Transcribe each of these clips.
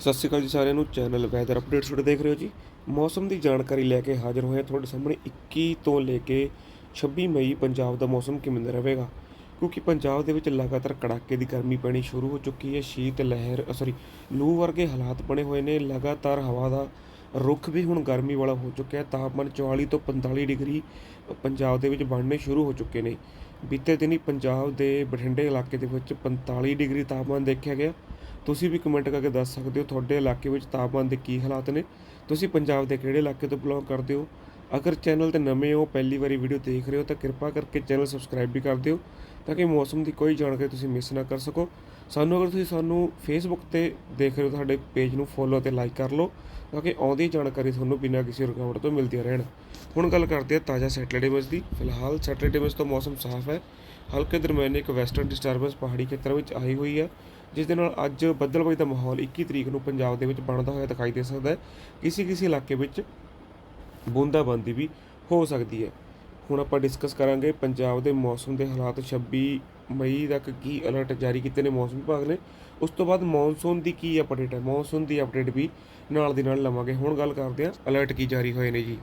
ਸਤਿ ਸ਼੍ਰੀ ਅਕਾਲ ਜੀ ਸਾਰਿਆਂ ਨੂੰ ਚੈਨਲ ਵੈਦਰ ਅਪਡੇਟਸ ਤੁਹਾਡੇ ਦੇਖ ਰਹੇ ਹੋ ਜੀ। ਮੌਸਮ ਦੀ ਜਾਣਕਾਰੀ ਲੈ ਕੇ ਹਾਜ਼ਰ ਹੋਏ ਤੁਹਾਡੇ ਸਾਹਮਣੇ 21 ਤੋਂ ਲੈ ਕੇ 26 ਮਈ ਪੰਜਾਬ ਦਾ ਮੌਸਮ ਕਿਵੇਂ ਦਾ ਰਹੇਗਾ। ਕਿਉਂਕਿ ਪੰਜਾਬ ਦੇ ਵਿੱਚ ਲਗਾਤਾਰ ਕੜਾਕੇ ਦੀ ਗਰਮੀ ਪੈਣੀ ਸ਼ੁਰੂ ਹੋ ਚੁੱਕੀ ਹੈ, ਸ਼ੀਤ ਲਹਿਰ ਸੌਰੀ ਲੂ ਵਰਗੇ ਹਾਲਾਤ ਬਣੇ ਹੋਏ ਨੇ, ਲਗਾਤਾਰ ਹਵਾ ਦਾ ਰੁੱਖ ਵੀ ਹੁਣ ਗਰਮੀ ਵਾਲਾ ਹੋ ਚੁੱਕਿਆ ਹੈ। ਤਾਪਮਾਨ 44 ਤੋਂ 45 ਡਿਗਰੀ ਪੰਜਾਬ ਦੇ ਵਿੱਚ ਬਣਨੇ ਸ਼ੁਰੂ ਹੋ ਚੁੱਕੇ ਨੇ। ਬੀਤੇ ਦਿਨੀ ਪੰਜਾਬ ਦੇ ਬਠਿੰਡੇ ਇਲਾਕੇ ਦੇ ਵਿੱਚ 45 ਡਿਗਰੀ ਤਾਪਮਾਨ ਦੇਖਿਆ ਗਿਆ। ਤੁਸੀਂ ਵੀ ਕਮੈਂਟ ਕਰਕੇ ਦੱਸ ਸਕਦੇ ਹੋ ਤੁਹਾਡੇ ਇਲਾਕੇ ਵਿੱਚ ਤਾਪਮਾਨ ਦੇ ਕੀ ਹਾਲਾਤ ਨੇ। ਤੁਸੀਂ ਪੰਜਾਬ ਦੇ ਕਿਹੜੇ ਇਲਾਕੇ ਤੋਂ ਬਿਲੋਂਗ ਕਰਦੇ ਹੋ? ਅਗਰ ਚੈਨਲ ਤੇ ਨਵੇਂ ਹੋ, ਪਹਿਲੀ ਵਾਰੀ ਵੀਡੀਓ ਦੇਖ ਰਹੇ ਹੋ, ਤਾਂ ਕਿਰਪਾ ਕਰਕੇ ਚੈਨਲ ਸਬਸਕ੍ਰਾਈਬ ਵੀ ਕਰ ਦਿਓ, ਤਾਂ ਕਿ ਮੌਸਮ ਦੀ ਕੋਈ ਜਾਣਕਾਰੀ ਤੁਸੀਂ ਮਿਸ ਨਾ ਕਰ ਸਕੋ। ਸਾਨੂੰ ਅਗਰ ਤੁਸੀਂ ਸਾਨੂੰ ਫੇਸਬੁੱਕ ਤੇ ਦੇਖ ਰਹੇ ਹੋ ਸਾਡੇ ਪੇਜ ਨੂੰ ਫੋਲੋ ਤੇ ਲਾਈਕ ਕਰ ਲਓ, ਤਾਂ ਕਿ ਆਉਂਦੀ ਜਾਣਕਾਰੀ ਤੁਹਾਨੂੰ ਬਿਨਾਂ ਕਿਸੇ ਰੁਕਾਵਟ ਤੋਂ ਮਿਲਦੀ ਰਹਿਣ। ਹੁਣ ਗੱਲ ਕਰਦੇ ਹਾਂ ਤਾਜ਼ਾ ਸੈਟਰਡੇ ਇਮੇਜ ਦੀ। ਫਿਲਹਾਲ ਸੈਟਰਡੇ ਇਮੇਜ ਤੋਂ ਮੌਸਮ ਸਾਫ਼ ਹੈ। ਹਲਕੇ ਦਰਮਿਆਨੇ ਇੱਕ ਵੈਸਟਰਨ ਡਿਸਟਰਬੈਂਸ ਪਹਾੜੀ ਖੇਤਰ ਵਿੱਚ ਆਈ ਹੋਈ ਹੈ, ਜਿਸ ਦੇ ਨਾਲ ਅੱਜ ਬੱਦਲਬਾਈ ਦਾ ਮਾਹੌਲ 21 ਤਰੀਕ ਨੂੰ ਪੰਜਾਬ ਦੇ ਵਿੱਚ ਬਣਦਾ ਹੋਇਆ ਦਿਖਾਈ ਦੇ ਸਕਦਾ ਹੈ। ਕਿਸੇ ਕਿਸੇ ਇਲਾਕੇ ਵਿੱਚ ਬੂੰਦਾਬਾਂਦੀ ਵੀ ਹੋ ਸਕਦੀ ਹੈ। ਹੁਣ ਆਪਾਂ ਡਿਸਕਸ ਕਰਾਂਗੇ ਪੰਜਾਬ ਦੇ ਮੌਸਮ ਦੇ ਹਾਲਾਤ। 26 ਮਈ ਤੱਕ ਕੀ ਅਲਰਟ ਜਾਰੀ ਕੀਤੇ ਨੇ ਮੌਸਮ ਵਿਭਾਗ ਨੇ? ਉਸ ਤੋਂ ਬਾਅਦ ਮੌਨਸੂਨ ਦੀ ਕੀ ਅਪਡੇਟ ਹੈ? ਮੌਨਸੂਨ ਦੀ ਅਪਡੇਟ ਵੀ ਨਾਲ ਦੀ ਨਾਲ ਲਵਾਂਗੇ। ਹੁਣ ਗੱਲ ਕਰਦੇ ਹਾਂ ਅਲਰਟ ਕੀ ਜਾਰੀ ਹੋਏ ਨੇ ਜੀ।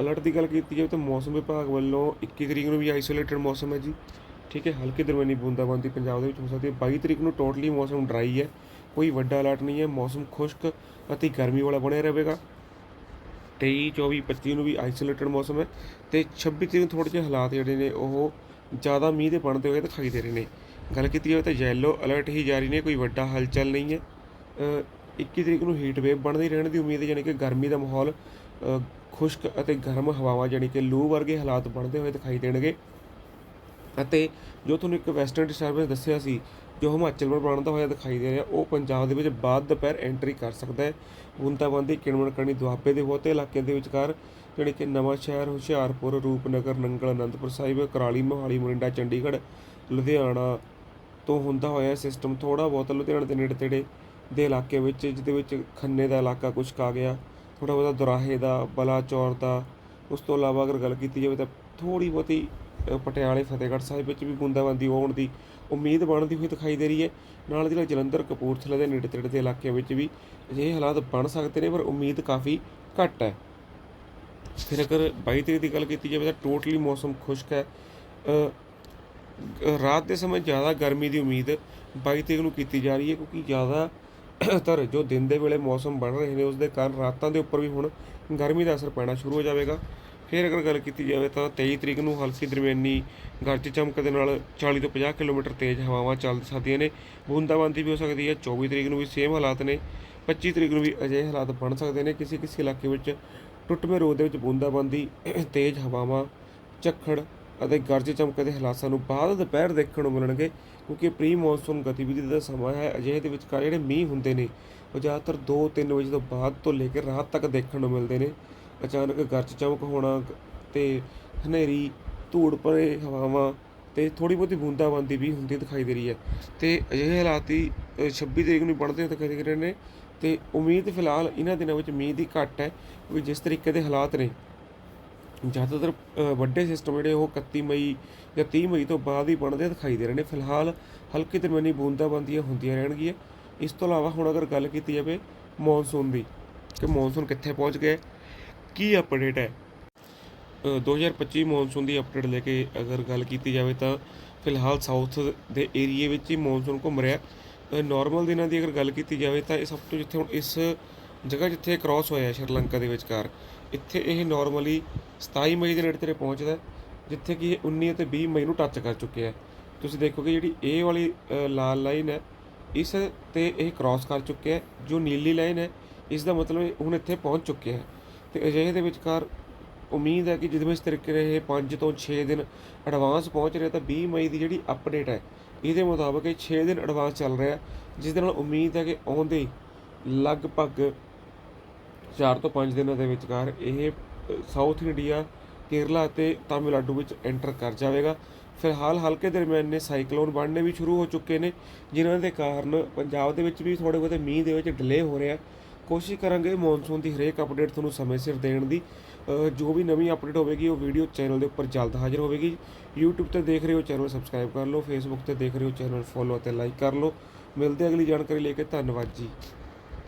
ਅਲਰਟ ਦੀ ਗੱਲ ਕੀਤੀ ਜਾਵੇ ਤਾਂ ਮੌਸਮ ਵਿਭਾਗ ਵੱਲੋਂ 21 ਤਰੀਕ ਨੂੰ ਵੀ ਆਈਸੋਲੇਟਡ ਮੌਸਮ ਹੈ ਜੀ। ਠੀਕ ਹੈ, ਹਲਕੀ ਦਰਮਿਆਨੀ ਬੂੰਦਾਬਾਂਦੀ ਪੰਜਾਬ ਦੇ ਵਿੱਚ ਹੋ ਸਕਦੀ ਹੈ। 22 ਤਰੀਕ ਨੂੰ ਟੋਟਲੀ ਮੌਸਮ ਡਰਾਈ ਹੈ। ਕੋਈ ਵੱਡਾ ਅਲਰਟ ਨਹੀਂ ਹੈ। ਮੌਸਮ ਖੁਸ਼ਕ ਅਤੇ ਗਰਮੀ ਵਾਲਾ ਬਣਿਆ ਰਹੇਗਾ। 23 24 25 ਨੂੰ ਵੀ ਆਈਸੋਲੇਟਡ ਮੌਸਮ ਹੈ ਤੇ 26 ਤਰੀਕ ਨੂੰ ਥੋੜੇ ਜਿਹੇ ਹਾਲਾਤ ਜਿਹੜੇ ਨੇ ਉਹ ਜ਼ਿਆਦਾ ਮੀਂਹ ਦੇ ਬਣਦੇ ਹੋਏ ਦਿਖਾਈ ਦੇ ਰਹੇ ਨੇ। ਗੱਲ ਕੀਤੀ ਜਾਵੇ ਤਾਂ ਯੈਲੋ ਅਲਰਟ ਹੀ ਜਾਰੀ ਨੇ ਕੋਈ ਵੱਡਾ ਹਲਚਲ ਨਹੀਂ ਹੈ। ਅ, 21 ਤਰੀਕ ਨੂੰ ਹੀਟ ਵੇਵ ਬਣਦੀ ਰਹਿਣ ਦੀ ਉਮੀਦ ਹੈ ਯਾਨੀ ਕਿ ਗਰਮੀ ਦਾ ਮਾਹੌਲ ਖੁਸ਼ਕ ਅਤੇ ਗਰਮ ਹਵਾਵਾਂ ਯਾਨੀ ਕਿ ਲੂ ਵਰਗੇ ਹਾਲਾਤ ਬਣਦੇ ਹੋਏ ਦਿਖਾਈ ਦੇਣਗੇ। ਅਤੇ ਜੋ ਤੁਹਾਨੂੰ ਇੱਕ ਵੈਸਟਰਨ ਡਿਸਟਰਬੈਂਸ ਦੱਸਿਆ ਸੀ ਜੋ ਹਿਮਾਚਲ ਵੱਲ ਬਣਦਾ ਹੋਇਆ ਦਿਖਾਈ ਦੇ ਰਿਹਾ, ਉਹ ਪੰਜਾਬ ਦੇ ਵਿੱਚ ਬਾਅਦ ਦੁਪਹਿਰ ਐਂਟਰੀ ਕਰ ਸਕਦਾ ਹੈ। ਬੂੰਦਾਬਾਂਦੀ ਕਿਣਮਣ ਕਰਨੀ ਦੁਆਬੇ ਦੇ ਬਹੁਤੇ ਇਲਾਕੇ ਦੇ ਵਿਚਕਾਰ ਜਿਹੜੇ ਕਿ ਨਵਾਂ ਸ਼ਹਿਰ ਹੁਸ਼ਿਆਰਪੁਰ, ਰੂਪਨਗਰ, ਨੰਗਲ, ਅਨੰਦਪੁਰ ਸਾਹਿਬ, ਕਰਾਲੀ, ਮੋਹਾਲੀ, ਮੋਰਿੰਡਾ, ਚੰਡੀਗੜ੍ਹ, ਲੁਧਿਆਣਾ ਤੋਂ ਹੁੰਦਾ ਹੋਇਆ ਸਿਸਟਮ ਥੋੜਾ ਬਹੁਤ ਲੁਧਿਆਣਾ ਦੇ ਨੇੜੇ ਤੇੜੇ ਦੇ ਇਲਾਕੇ ਵਿੱਚ, ਜਿਹਦੇ ਵਿੱਚ ਖੰਨੇ ਦਾ ਇਲਾਕਾ ਕੁਛ ਕਾ ਗਿਆ ਥੋੜਾ ਬਹੁਤਾ ਦੁਰਾਹੇ ਦਾ, ਬਲਾਚੌਰ ਦਾ, ਉਸ ਤੋਂ ਇਲਾਵਾ ਅਗਰ ਗੱਲ ਕੀਤੀ ਜਾਵੇ ਤਾਂ ਥੋੜੀ ਬਹੁਤੀ ਪਟਿਆਲੇ, ਫਤਿਹਗੜ੍ਹ ਸਾਹਿਬ ਵਿੱਚ ਵੀ ਬੂੰਦਾਬਾਂਦੀ ਹੋਣ ਦੀ ਉਮੀਦ ਬਣਦੀ ਹੋਈ ਦਿਖਾਈ ਦੇ ਰਹੀ ਹੈ। ਨਾਲ ਦੀ ਨਾਲ ਜਲੰਧਰ, ਕਪੂਰਥਲਾ ਦੇ ਨੇੜੇ ਤੇੜੇ ਦੇ ਇਲਾਕਿਆਂ ਵਿੱਚ ਵੀ ਅਜਿਹੇ ਹਾਲਾਤ ਬਣ ਸਕਦੇ ਨੇ, ਪਰ ਉਮੀਦ ਕਾਫੀ ਘੱਟ ਹੈ। ਫਿਰ ਅਗਰ 22 ਤਰੀਕ ਦੀ ਗੱਲ ਕੀਤੀ ਜਾਵੇ ਤਾਂ ਟੋਟਲੀ ਮੌਸਮ ਖੁਸ਼ਕ ਹੈ। ਰਾਤ ਦੇ ਸਮੇਂ ਜ਼ਿਆਦਾ ਗਰਮੀ ਦੀ ਉਮੀਦ 22 ਤਰੀਕ ਨੂੰ ਕੀਤੀ ਜਾ ਰਹੀ ਹੈ, ਕਿਉਂਕਿ ਜ਼ਿਆਦਾ ਤਰ ਜੋ ਦਿਨ ਦੇ ਵੇਲੇ ਮੌਸਮ ਬਣ ਰਹੇ ਨੇ ਉਸ ਦੇ ਕਾਰਨ ਰਾਤਾਂ ਦੇ ਉੱਪਰ ਵੀ ਹੁਣ ਗਰਮੀ ਦਾ ਅਸਰ ਪੈਣਾ ਸ਼ੁਰੂ ਹੋ ਜਾਵੇਗਾ। ਫਿਰ ਅਗਰ ਗੱਲ ਕੀਤੀ ਜਾਵੇ ਤਾਂ 23 ਤਰੀਕ ਨੂੰ ਹਲਕੀ ਦਰਮਿਆਨੀ ਗਰਜ ਚਮਕ ਦੇ ਨਾਲ 40 ਤੋਂ 50 ਕਿਲੋਮੀਟਰ ਤੇਜ਼ ਹਵਾਵਾਂ ਚੱਲ ਸਕਦੀਆਂ ਨੇ। ਬੂੰਦਾਬਾਂਦੀ ਵੀ ਹੋ ਸਕਦੀ ਹੈ। 24 ਤਰੀਕ ਨੂੰ ਵੀ ਸੇਮ ਹਾਲਾਤ ਨੇ। 25 ਤਰੀਕ ਨੂੰ ਵੀ ਅਜਿਹੇ ਹਾਲਾਤ ਬਣ ਸਕਦੇ ਨੇ। ਕਿਸੇ ਕਿਸੇ ਇਲਾਕੇ ਵਿੱਚ ਟੁੱਟਵੇਂ ਰੋਦ ਦੇ ਵਿੱਚ ਬੂੰਦਾਬਾਂਦੀ, ਤੇਜ਼ ਹਵਾਵਾਂ, ਝੱਖੜ ਅਤੇ ਗਰਜ ਚਮਕ ਦੇ ਹਾਲਾਤ ਸਾਨੂੰ ਬਾਅਦ ਦੁਪਹਿਰ ਦੇਖਣ ਨੂੰ ਮਿਲਣਗੇ, ਕਿਉਂਕਿ ਪ੍ਰੀ ਮੌਨਸੂਨ ਗਤੀਵਿਧੀ ਦਾ ਸਮਾਂ ਹੈ। ਅਜਿਹੇ ਦੇ ਵਿਚਕਾਰ ਜਿਹੜੇ ਮੀਂਹ ਹੁੰਦੇ ਨੇ, ਉਹ ਜ਼ਿਆਦਾਤਰ 2-3 ਵਜੇ ਤੋਂ ਬਾਅਦ ਤੋਂ ਲੈ ਕੇ ਰਾਤ ਤੱਕ ਦੇਖਣ ਨੂੰ ਮਿਲਦੇ ਨੇ। ਅਚਾਨਕ ਗਰਜ ਚਮਕ ਹੋਣਾ ਅਤੇ ਹਨੇਰੀ, ਧੂੜ ਭਰੇ ਹਵਾਵਾਂ ਅਤੇ ਥੋੜ੍ਹੀ ਬਹੁਤੀ ਬੂੰਦਾਬਾਂਦੀ ਵੀ ਹੁੰਦੀ ਦਿਖਾਈ ਦੇ ਰਹੀ ਹੈ। ਅਤੇ ਅਜਿਹੇ ਹਾਲਾਤ ਹੀ ਛੱਬੀ ਤਰੀਕ ਨੂੰ ਬਣਦੇ ਹੋਏ ਦਿਖਾਈ ਦੇ ਰਹੇ ਨੇ ਅਤੇ ਉਮੀਦ ਫਿਲਹਾਲ ਇਹਨਾਂ ਦਿਨਾਂ ਵਿੱਚ ਮੀਂਹ ਦੀ ਘੱਟ ਹੈ, ਵੀ ਜਿਸ ਤਰੀਕੇ ਦੇ ਹਾਲਾਤ ਨੇ। ਜ਼ਿਆਦਾਤਰ ਵੱਡੇ ਸਿਸਟਮ ਜਿਹੜੇ ਉਹ 31 ਮਈ ਜਾਂ 30 ਮਈ ਤੋਂ ਬਾਅਦ ਹੀ ਬਣਦੇ ਦਿਖਾਈ ਦੇ ਰਹੇ ਨੇ। ਫਿਲਹਾਲ ਹਲਕੀ ਦਰਮਿਆਨੀ ਬੂੰਦਾਬਾਂਦੀਆਂ ਹੁੰਦੀਆਂ ਰਹਿਣਗੀਆਂ। ਇਸ ਤੋਂ ਇਲਾਵਾ ਹੁਣ ਅਗਰ ਗੱਲ ਕੀਤੀ ਜਾਵੇ ਮੌਨਸੂਨ ਦੀ, ਕਿ ਮੌਨਸੂਨ ਕਿੱਥੇ ਪਹੁੰਚ ਗਿਆ ਕੀ ਅਪਡੇਟ ਹੈ? ਅ, 2025 ਮੌਨਸੂਨ ਦੀ ਅਪਡੇਟ ਲੈ ਕੇ ਅਗਰ ਗੱਲ ਕੀਤੀ ਜਾਵੇ ਤਾਂ ਫਿਲਹਾਲ ਸਾਊਥ ਦੇ ਏਰੀਏ ਵਿੱਚ ਹੀ ਮੌਨਸੂਨ ਘੁੰਮ ਰਿਹਾ ਨਾਰਮਲ ਦਿਨਾਂ ਦੀ ਅਗਰ ਗੱਲ ਕੀਤੀ ਜਾਵੇ ਤਾਂ ਇਹ ਸਭ ਤੋਂ ਜਿੱਥੇ ਹੁਣ ਇਸ ਜਗ੍ਹਾ ਜਿੱਥੇ ਕ੍ਰਾਸ ਹੋਇਆ ਸ਼੍ਰੀਲੰਕਾ ਦੇ ਵਿਚਕਾਰ ਇੱਥੇ ਇਹ ਨਾਰਮਲੀ 27 ਮਈ ਦੇ ਨੇੜੇ ਤੇਰੇ ਪਹੁੰਚਦਾ ਜਿੱਥੇ ਕਿ ਇਹ 19 ਅਤੇ 20 ਮਈ ਨੂੰ ਟੱਚ ਕਰ ਚੁੱਕਿਆ ਹੈ। ਤੁਸੀਂ ਦੇਖੋਗੇ ਜਿਹੜੀ ਇਹ ਵਾਲੀ ਲਾਲ ਲਾਈਨ ਹੈ ਇਸ ਤੇ ਇਹ ਕ੍ਰਾਸ ਕਰ ਚੁੱਕਿਆ ਹੈ ਜੋ ਨੀਲੀ ਲਾਈਨ ਹੈ ਇਸ ਦਾ ਮਤਲਬ ਹੁਣ ਇੱਥੇ ਪਹੁੰਚ ਚੁੱਕਿਆ ਹੈ। ਤੇ ਅਜਿਹੇ ਦੇ ਵਿਚਕਾਰ ਉਮੀਦ ਹੈ ਕਿ ਜਦੋਂ ਇਸ ਤਰੀਕੇ ਨਾਲ ਇਹ 5 ਤੋਂ 6 ਦਿਨ ਐਡਵਾਂਸ ਪਹੁੰਚ ਰਿਹਾ, ਤਾਂ 20 ਮਈ ਦੀ ਜਿਹੜੀ ਅਪਡੇਟ ਹੈ, ਇਹਦੇ ਮੁਤਾਬਕ ਇਹ 6 ਦਿਨ ਐਡਵਾਂਸ ਚੱਲ ਰਿਹਾ ਜਿਸ ਦੇ ਨਾਲ ਉਮੀਦ ਹੈ ਕਿ ਆਉਂਦੇ ਲਗਭਗ 4 ਤੋਂ 5 ਦਿਨਾਂ ਦੇ ਵਿਚਕਾਰ ਇਹ ਸਾਊਥ ਇੰਡੀਆ ਕੇਰਲਾ ਅਤੇ ਤਾਮਿਲਨਾਡੂ ਵਿੱਚ ਐਂਟਰ ਕਰ ਜਾਵੇਗਾ। ਫਿਲਹਾਲ ਹਲਕੇ ਦਰਮਿਆਨੇ ਸਾਈਕਲੋਨ ਬਣਨੇ ਵੀ ਸ਼ੁਰੂ ਹੋ ਚੁੱਕੇ ਨੇ, ਜਿਨ੍ਹਾਂ ਦੇ ਕਾਰਨ ਪੰਜਾਬ ਦੇ ਵਿੱਚ ਵੀ ਥੋੜੇ ਬਹੁਤੇ ਮੀਂਹ ਦੇ ਵਿੱਚ ਡਿਲੇ ਹੋ ਰਿਹਾ ਕੋਸ਼ਿਸ਼ ਕਰਾਂਗੇ ਮੌਨਸੂਨ ਦੀ ਹਰੇਕ ਅਪਡੇਟ ਤੁਹਾਨੂੰ ਸਮੇਂ ਸਿਰ ਦੇਣ ਦੀ। ਜੋ ਵੀ ਨਵੀਂ ਅਪਡੇਟ ਹੋਵੇਗੀ, ਉਹ ਵੀਡੀਓ ਚੈਨਲ ਦੇ ਉੱਪਰ ਜਲਦ ਹਾਜ਼ਰ ਹੋਵੇਗੀ। YouTube ਤੇ ਦੇਖ ਰਹੇ ਹੋ ਚੈਨਲ ਸਬਸਕ੍ਰਾਈਬ ਕਰ ਲਓ, Facebook ਤੇ ਦੇਖ ਰਹੇ ਹੋ ਚੈਨਲ ਫੋਲੋ ਅਤੇ ਲਾਈਕ ਕਰ ਲਓ। ਮਿਲਦੇ ਅਗਲੀ ਜਾਣਕਾਰੀ ਲੈ ਕੇ, ਧੰਨਵਾਦ ਜੀ।